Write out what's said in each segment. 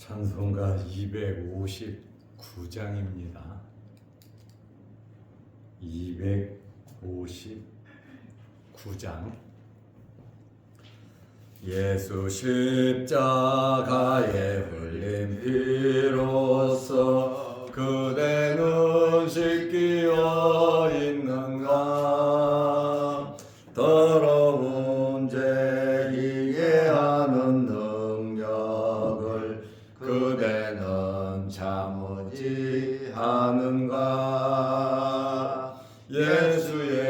찬송가 259장입니다. 259장 예수 십자가에 흘린 피로써 그대 예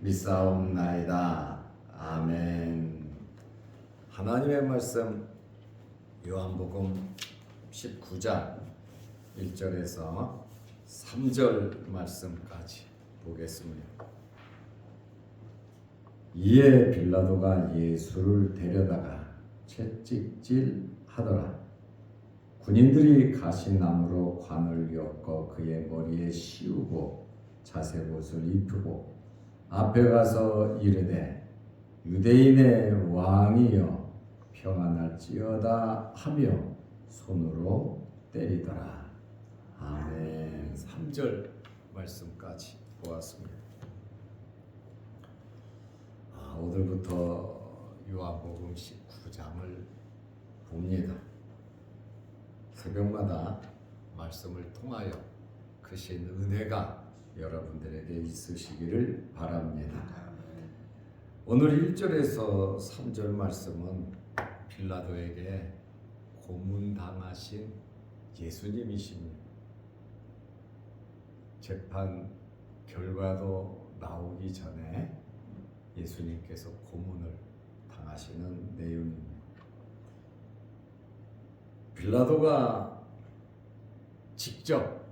믿사옵나이다. 아멘. 하나님의 말씀 요한복음 19장 1절에서 3절 말씀까지 보겠습니다. 이에 빌라도가 예수를 데려다가 채찍질 하더라. 군인들이 가시나무로 관을 엮어 그의 머리에 씌우고 자색옷을 입히고 앞에 가서 이르되 유대인의 왕이여 평안할지어다 하며 손으로 때리더라. 아멘. 3절 말씀까지 보았습니다. 아, 오늘부터 요한복음 19장을 봅니다. 새벽마다 말씀을 통하여 크신 은혜가 여러분들에게 있으시기를 바랍니다. 오늘 1절에서 3절 말씀은 빌라도에게 고문당하신 예수님이십니다. 재판 결과도 나오기 전에 예수님께서 고문을 당하시는 내용입니다. 빌라도가 직접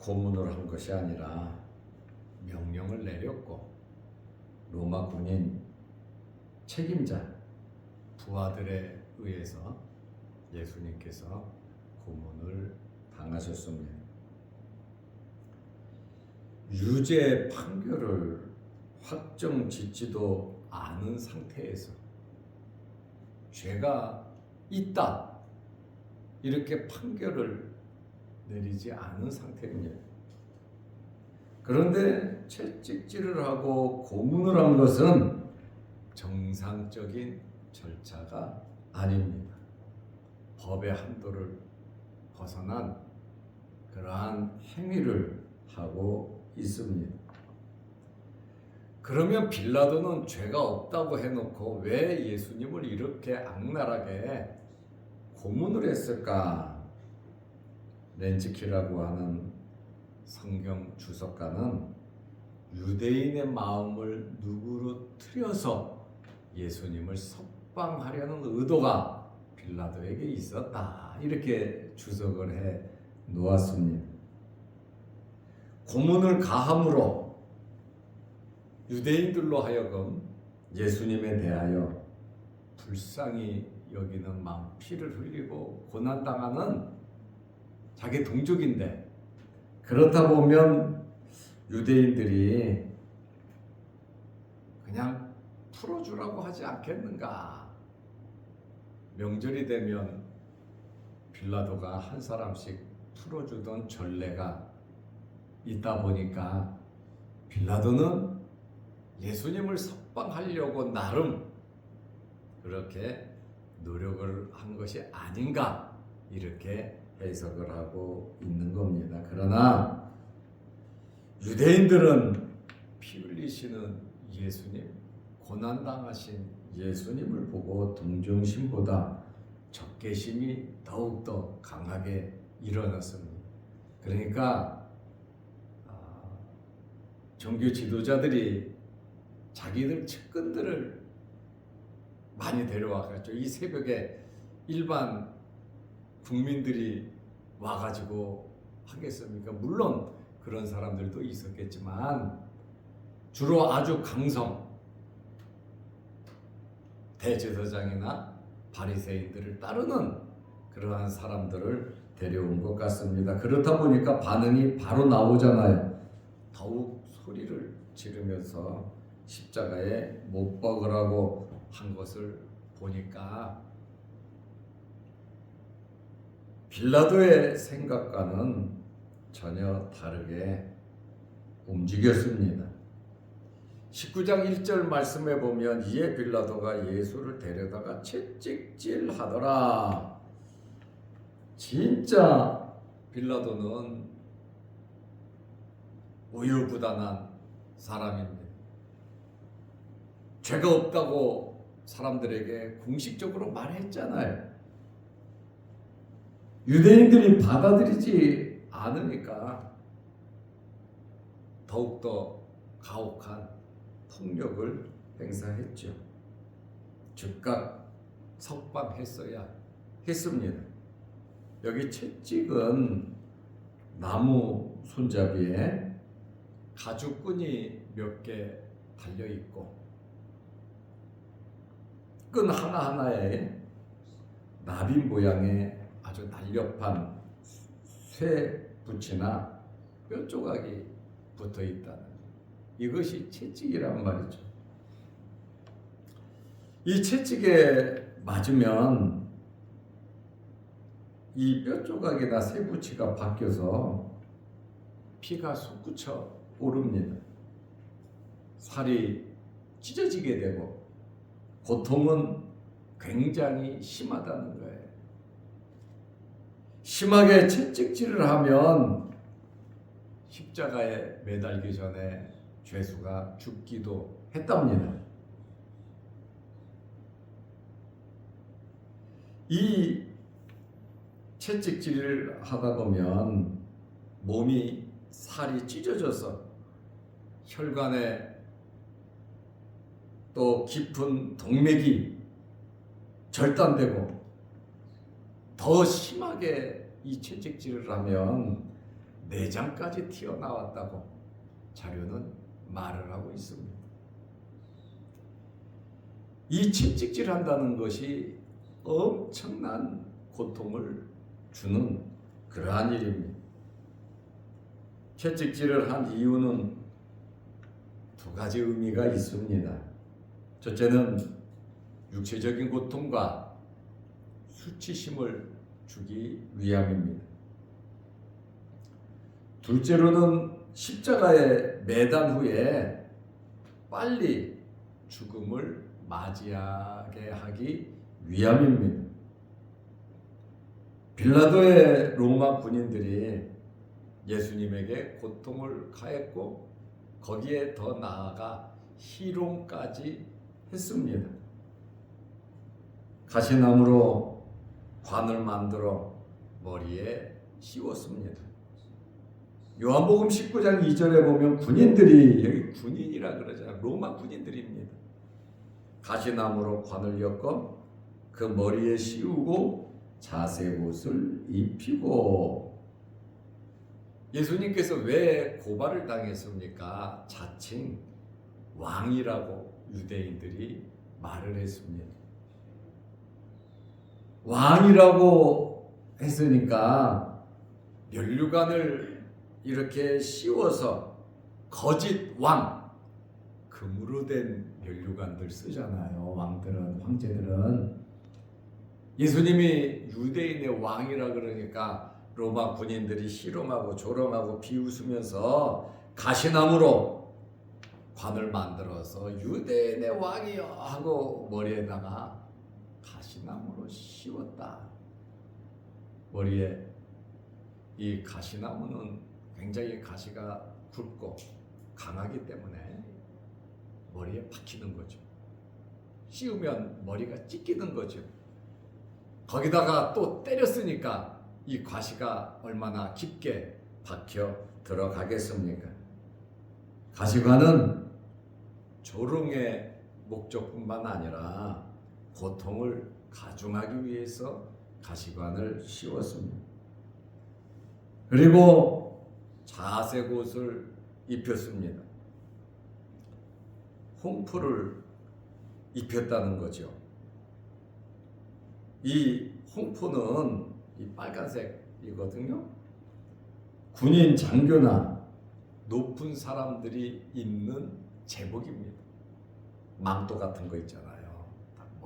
고문을 한 것이 아니라 명령을 내렸고 로마 군인 책임자 부하들에 의해서 예수님께서 고문을 당하셨습니다. 유죄 판결을 확정 짓지도 않은 상태에서 죄가 있다 이렇게 판결을 내리지 않은 상태입니다. 그런데 채찍질을 하고 고문을 한 것은 정상적인 절차가 아닙니다. 법의 한도를 벗어난 그러한 행위를 하고 있습니다. 그러면 빌라도는 죄가 없다고 해놓고 왜 예수님을 이렇게 악랄하게 고문을 했을까? 렌치키라고 하는 성경 주석가는 유대인의 마음을 누구로트려서 예수님을 석방하려는 의도가 빌라도에게 있었다. 이렇게 주석을 해 놓았습니다. 고문을 가함으로 유대인들로 하여금 예수님에 대하여 불쌍히 여기는 마음, 피를 흘리고 고난당하는 자기 동족인데 그렇다 보면 유대인들이 그냥 풀어주라고 하지 않겠는가? 명절이 되면 빌라도가 한 사람씩 풀어주던 전례가 있다 보니까 빌라도는 예수님을 석방하려고 나름 그렇게 노력을 한 것이 아닌가 이렇게 해석을 하고 있는 겁니다. 그러나 유대인들은 피 흘리시는 예수님, 고난당하신 예수님을 보고 동정심보다 적개심이 더욱더 강하게 일어났습니다. 그러니까 아, 종교 지도자들이 자기들 측근들을 많이 데려와가지고 이 새벽에 일반 국민들이 와가지고 하겠습니까? 물론 그런 사람들도 있었겠지만 주로 아주 강성 대제사장이나 바리새인들을 따르는 그러한 사람들을 데려온 것 같습니다. 그렇다 보니까 반응이 바로 나오잖아요. 더욱 소리를 지르면서 십자가에 못 박으라고 한 것을 보니까 빌라도의 생각과는 전혀 다르게 움직였습니다. 19장 1절 말씀에 보면 이에 빌라도가 예수를 데려다가 채찍질 하더라. 진짜 빌라도는 우유부단한 사람입니다. 죄가 없다고 사람들에게 공식적으로 말했잖아요. 유대인들이 받아들이지 않으니까 더욱더 가혹한 폭력을 행사했죠. 즉각 석방했어야 했습니다. 여기 채찍은 나무 손잡이에 가죽끈이 몇 개 달려 있고 끈 하나하나에 나비 모양의 아주 날렵한 쇠 붙이나 뼈 조각이 붙어 있다는 이것이 채찍이란 말이죠. 이 채찍에 맞으면 이 뼈 조각이나 쇠붙이가 바뀌어서 피가 솟구쳐 오릅니다. 살이 찢어지게 되고 고통은 굉장히 심하다는 거예요. 심하게 채찍질을 하면 십자가에 매달기 전에 죄수가 죽기도 했답니다. 이 채찍질을 하다 보면 몸이 살이 찢어져서 혈관에 또 깊은 동맥이 절단되고 더 심하게 이 채찍질을 하면 내장까지 튀어나왔다고 자료는 말을 하고 있습니다. 이 채찍질 한다는 것이 엄청난 고통을 주는 그러한 일입니다. 채찍질을 한 이유는 두 가지 의미가 있습니다. 첫째는 육체적인 고통과 수치심을 주기 위함입니다. 둘째로는 십자가에 매단 후에 빨리 죽음을 맞이하게 하기 위함입니다. 빌라도의 로마 군인들이 예수님에게 고통을 가했고 거기에 더 나아가 희롱까지 했습니다. 가시나무로 관을 만들어 머리에 씌웠습니다. 요한복음 19장 2절에 보면 군인들이 여기 군인이라 그러잖아요. 로마 군인들입니다. 가시나무로 관을 엮어 그 머리에 씌우고 자색 옷을 입히고 예수님께서 왜 고발을 당했습니까? 자칭 왕이라고 유대인들이 말을 했습니다. 왕이라고 했으니까 면류관을 이렇게 씌워서 거짓 왕 금으로 된 면류관들 쓰잖아요. 왕들은 황제들은 예수님이 유대인의 왕이라 그러니까 로마 군인들이 희롱하고 조롱하고 비웃으면서 가시나무로 관을 만들어서 유대인의 왕이여 하고 머리에다가 가시나무로 씌웠다. 머리에 이 가시나무는 굉장히 가시가 굵고 강하기 때문에 머리에 박히는 거죠. 씌우면 머리가 찢기는 거죠. 거기다가 또 때렸으니까 이 가시가 얼마나 깊게 박혀 들어가겠습니까? 가시관은 조롱의 목적뿐만 아니라 고통을 가중하기 위해서 가시관을 씌웠습니다. 그리고 자색 옷을 입혔습니다. 홍포를 입혔다는 거죠. 이 홍포는 이 빨간색이거든요. 군인 장교나 높은 사람들이 입는 제복입니다. 망토 같은 거 있잖아요. 다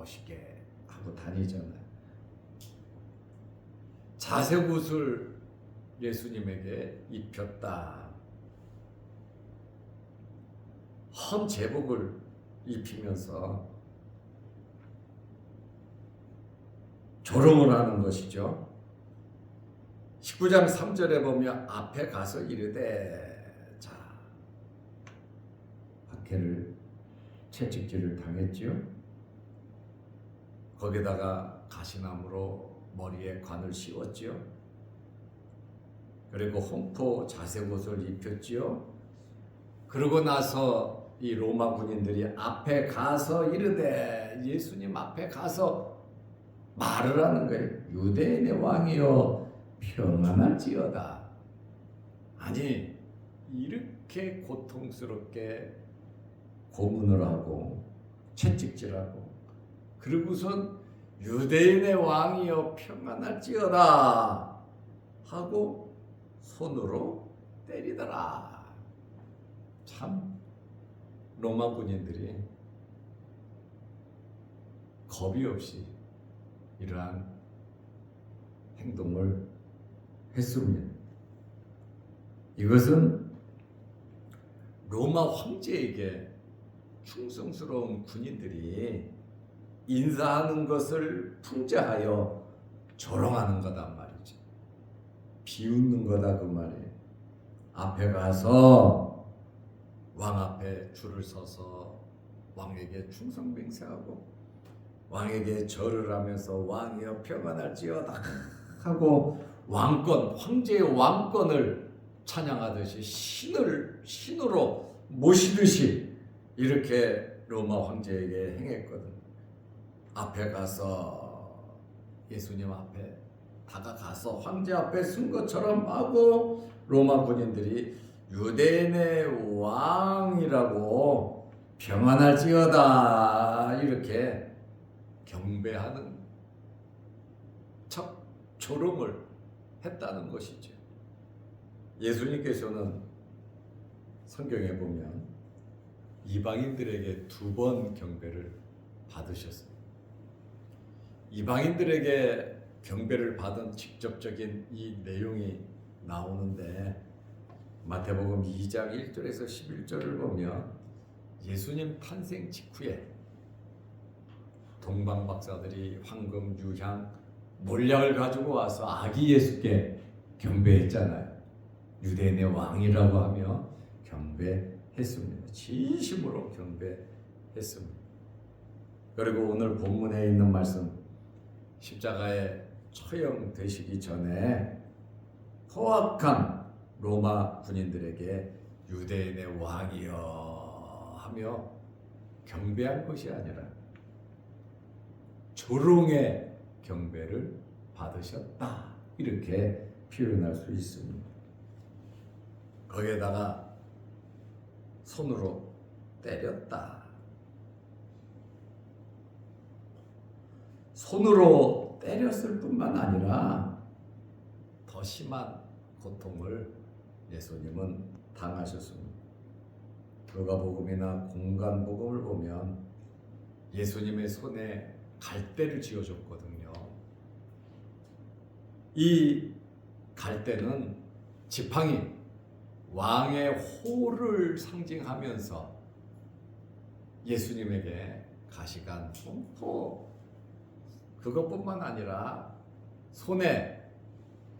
멋있게 하고 다니잖아요. 자색 옷을 예수님에게 입혔다. 헌 제복을 입히면서 조롱을 하는 것이죠. 19장 3절에 보면 앞에 가서 이르되 자 박해를 채찍질을 당했지요. 거기다가 가시나무로 머리에 관을 씌웠지요. 그리고 홍포 자색옷을 입혔지요. 그러고 나서 이 로마 군인들이 앞에 가서 이르되 예수님 앞에 가서 말을 하는 거예요. 유대인의 왕이여 평안할지어다. 아니 이렇게 고통스럽게 고문을 하고 채찍질하고 그리고선 유대인의 왕이여 평안할지어다 하고 손으로 때리더라. 참 로마 군인들이 겁이 없이 이러한 행동을 했습니다. 이것은 로마 황제에게 충성스러운 군인들이 인사하는 것을 풍자하여 조롱하는 거단 말이지. 비웃는 거다 그 말이에요. 앞에 가서 왕 앞에 줄을 서서 왕에게 충성 맹세하고 왕에게 절을 하면서 왕이여 평안할지어다 하고 왕권 황제의 왕권을 찬양하듯이 신을 신으로 모시듯이 이렇게 로마 황제에게 행했거든. 앞에 가서 예수님 앞에 다가가서 황제 앞에 쓴 것처럼 하고 로마 군인들이 유대인의 왕이라고 평안할지어다 이렇게 경배하는 첫 조롱을 했다는 것이죠. 예수님께서는 성경에 보면 이방인들에게 두 번 경배를 받으셨습니다. 이방인들에게 경배를 받은 직접적인 이 내용이 나오는데 마태복음 2장 1절에서 11절을 보면 예수님 탄생 직후에 동방 박사들이 황금, 유향, 몰약을 가지고 와서 아기 예수께 경배했잖아요. 유대인의 왕이라고 하며 경배했습니다. 진심으로 경배했습니다. 그리고 오늘 본문에 있는 말씀 십자가에 처형되시기 전에 포악한 로마 군인들에게 유대인의 왕이여 하며 경배한 것이 아니라 조롱의 경배를 받으셨다 이렇게 표현할 수 있습니다. 거기에다가 손으로 때렸다. 손으로 때렸을 뿐만 아니라 더 심한 고통을 예수님은 당하셨습니다. 누가복음이나 공간복음을 보면 예수님의 손에 갈대를 쥐어줬거든요. 이 갈대는 지팡이 왕의 호를 상징하면서 예수님에게 가시간 홈포 그것뿐만 아니라 손에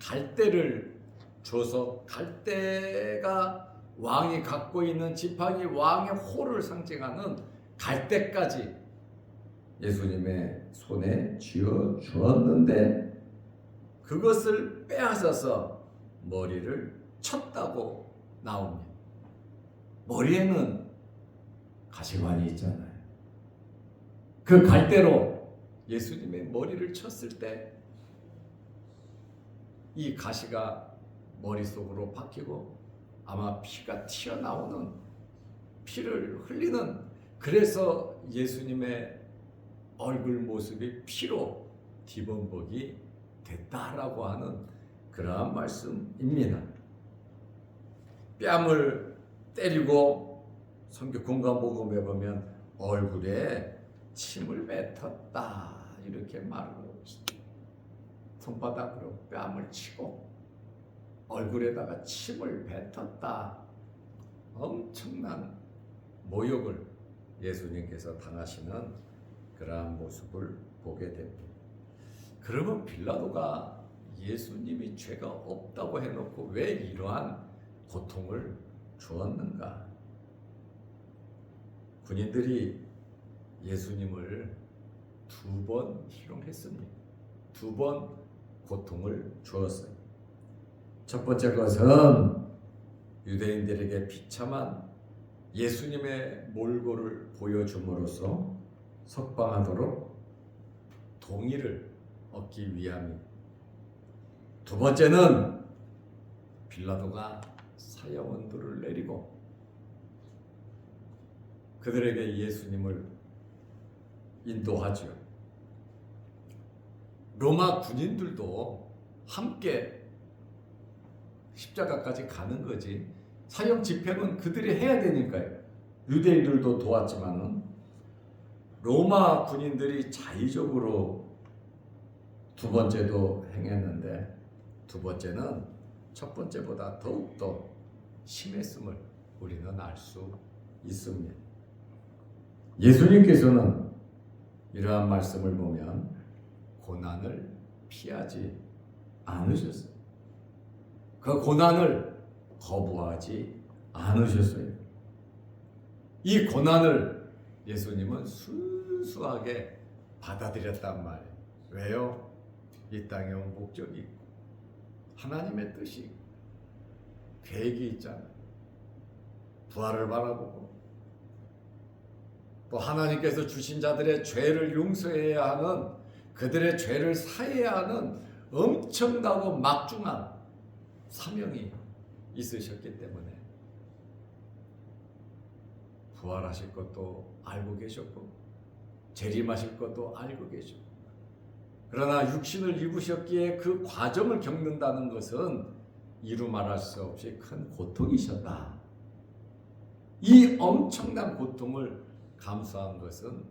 갈대를 줘서 갈대가 왕이 갖고 있는 지팡이 왕의 호를 상징하는 갈대까지 예수님의 손에 쥐어 주었는데 그것을 빼앗아서 머리를 쳤다고 나옵니다. 머리에는 가시관이 있잖아요. 그 갈대로 예수님의 머리를 쳤을 때 이 가시가 머릿속으로 박히고 아마 피가 튀어나오는 피를 흘리는 그래서 예수님의 얼굴 모습이 피로 뒤범벅이 됐다라고 하는 그러한 말씀입니다. 뺨을 때리고 성경 공간복음에 보면 얼굴에 침을 뱉었다 이렇게 있습니다. 손바닥으로 뺨을 치고 얼굴에다가 침을 뱉었다. 엄청난 모욕을 예수님께서 당하시는 그러한 모습을 보게 됩니다. 그러면 빌라도가 예수님이 죄가 없다고 해놓고 왜 이러한 고통을 주었는가? 군인들이 예수님을 두 번 희롱했습니다. 두 번 고통을 주었어요. 첫 번째 것은 유대인들에게 비참한 예수님의 몰골을 보여줌으로써 석방하도록 동의를 얻기 위함이. 두 번째는 빌라도가 사형 언도를 내리고 그들에게 예수님을 인도하죠. 로마 군인들도 함께 십자가까지 가는 거지. 사형 집행은 그들이 해야 되니까요. 유대인들도 도왔지만은 로마 군인들이 자의적으로 두 번째도 행했는데 두 번째는 첫 번째보다 더욱더 심했음을 우리는 알 수 있습니다. 예수님께서는 이러한 말씀을 보면 고난을 피하지 않으셨어요. 그 고난을 거부하지 않으셨어요. 이 고난을 예수님은 순수하게 받아들였단 말이에요. 왜요? 이 땅에 온 목적이 있고 하나님의 뜻이 계획이 있잖아요. 부활을 바라보고 또 하나님께서 주신 자들의 죄를 용서해야 하는 그들의 죄를 사해야 하는 엄청나고 막중한 사명이 있으셨기 때문에 부활하실 것도 알고 계셨고 재림하실 것도 알고 계셨고 그러나 육신을 입으셨기에 그 과정을 겪는다는 것은 이루 말할 수 없이 큰 고통이셨다. 이 엄청난 고통을 감수한 것은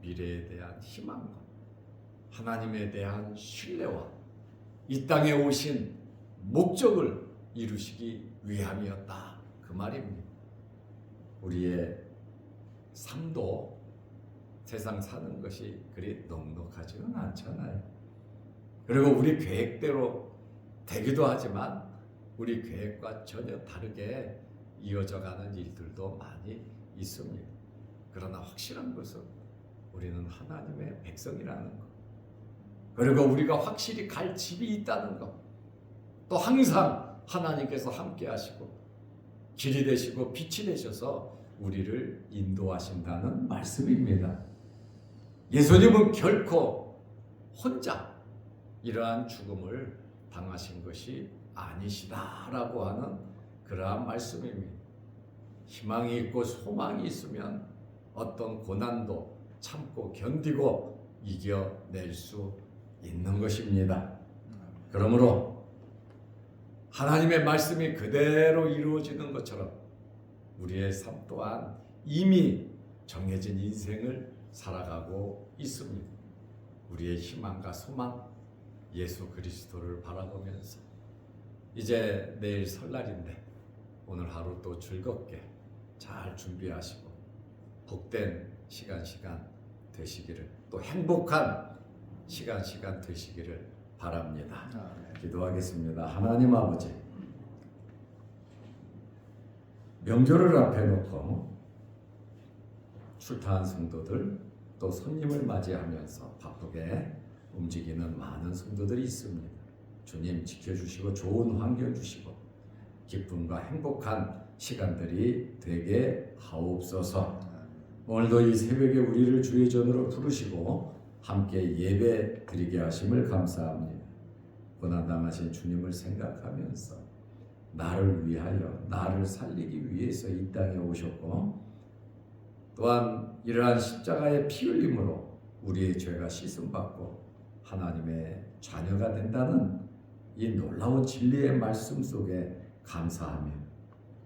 미래에 대한 희망과 하나님에 대한 신뢰와 이 땅에 오신 목적을 이루시기 위함이었다. 그 말입니다. 우리의 삶도 세상 사는 것이 그리 넉넉하지는 않잖아요. 그리고 우리 계획대로 되기도 하지만 우리 계획과 전혀 다르게 이어져 가는 일들도 많이 있습니다. 그러나 확실한 것은 우리는 하나님의 백성이라는 것. 그리고 우리가 확실히 갈 집이 있다는 것. 또 항상 하나님께서 함께 하시고 길이 되시고 빛이 되셔서 우리를 인도하신다는 말씀입니다. 예수님은 결코 혼자 이러한 죽음을 당하신 것이 아니시다라고 하는 그러한 말씀입니다. 희망이 있고 소망이 있으면 어떤 고난도 참고 견디고 이겨낼 수 있는 것입니다. 그러므로 하나님의 말씀이 그대로 이루어지는 것처럼 우리의 삶 또한 이미 정해진 인생을 살아가고 있습니다. 우리의 희망과 소망 예수 그리스도를 바라보면서 이제 내일 설날인데 오늘 하루 또 즐겁게 잘 준비하시고 복된 시간 시간 되시기를 또 행복한 시간 시간 되시기를 바랍니다. 기도하겠습니다. 하나님 아버지 명절을 앞에 놓고 출타한 성도들 또 손님을 맞이하면서 바쁘게 움직이는 많은 성도들이 있습니다. 주님 지켜주시고 좋은 환경 주시고 기쁨과 행복한 시간들이 되게 하옵소서. 오늘도 이 새벽에 우리를 주의 전으로 부르시고 함께 예배 드리게 하심을 감사합니다. 고난당하신 주님을 생각하면서 나를 위하여 나를 살리기 위해서 이 땅에 오셨고 또한 이러한 십자가의 피 흘림으로 우리의 죄가 씻음 받고 하나님의 자녀가 된다는 이 놀라운 진리의 말씀 속에 감사하며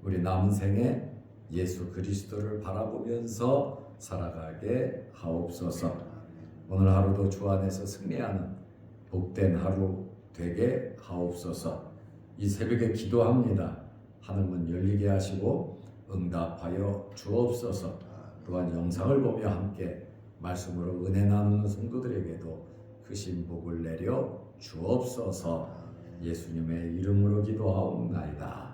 우리 남은 생에 예수 그리스도를 바라보면서 살아가게 하옵소서. 오늘 하루도 주 안에서 승리하는 복된 하루 되게 하옵소서. 이 새벽에 기도합니다. 하늘문 열리게 하시고 응답하여 주옵소서. 또한 영상을 보며 함께 말씀으로 은혜 나누는 성도들에게도 크신 복을 내려 주옵소서. 예수님의 이름으로 기도하옵나이다.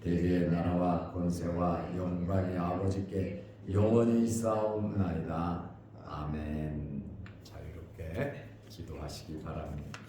대개의 나라와 권세와 영광이 아버지께 영원히 있사옵나이다. 아멘. 자유롭게 기도하시기 바랍니다.